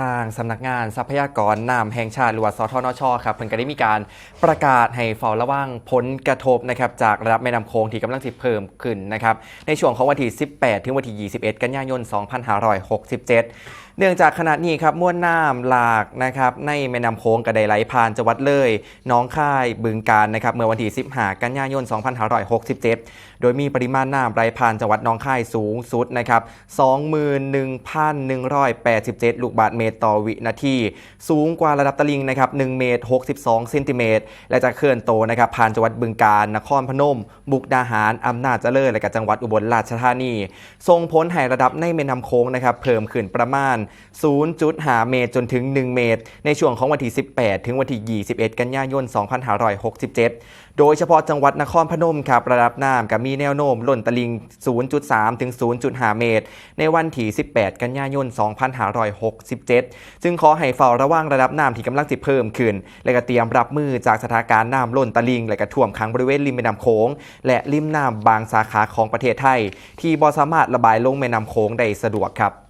ทางสำนักงานทรัพยากรน้ำแห่งชาติหรือว่าสทนชครับเพิ่นก็ได้มีการประกาศให้เฝ้าระวังผลกระทบนะครับจากระดับแม่น้ำโขงที่กำลังสิเพิ่มขึ้นนะครับในช่วงของวันที่ 18 ถึงวันที่ 21 กันยายน 2567เนื่องจากขณะนี้ครับมวลน้ำหลากนะครับในแม่น้ำโขงก็ไดไหลผ่านจังหวัดเลยน้องค่ายบึงการนะครับเมื่อวันที่ 15 กันยายน 2567 โดยมีปริมาณน้ำไหลผ่านจังหวัดน้องค่ายสูงสุดนะครับ 21,187 ลูกบาศก์เมตรต่อวินาที สูงกว่าระดับตลิ่งนะครับ1เมตร62เซนติเมตรและจะเคลื่อนโตนะครับผ่านจังหวัดบึงกาฬนครพนมมุกดาหารอำนาจเจริญและก็จังหวัดอุบลราชธานีส่งผลให้ระดับในแม่น้ำโขงนะครับเพิ่มขึ้นประมาณ 0.5 เมตรจนถึง 1 เมตร ในช่วงของวันที่ 18 ถึงวันที่ 21 กันยายน 2567 โดยเฉพาะจังหวัดนครพนมครับระดับน้ำก็มีแนวโน้มล้นตลิง 0.3 ถึง 0.5 เมตร ในวันที่ 18 กันยายน 2567จึงขอให้เฝ้าระวังระดับน้ำที่กำลังสิเพิ่มขึ้น และก็เตรียมรับมือจากสถานการณ์น้ำล้นตลิ่งและก็ท่วมขังบริเวณริมแม่น้ำโขงและริมน้ำบางสาขาของประเทศไทย ที่บ่สามารถระบายลงแม่น้ำโขงได้สะดวกครับ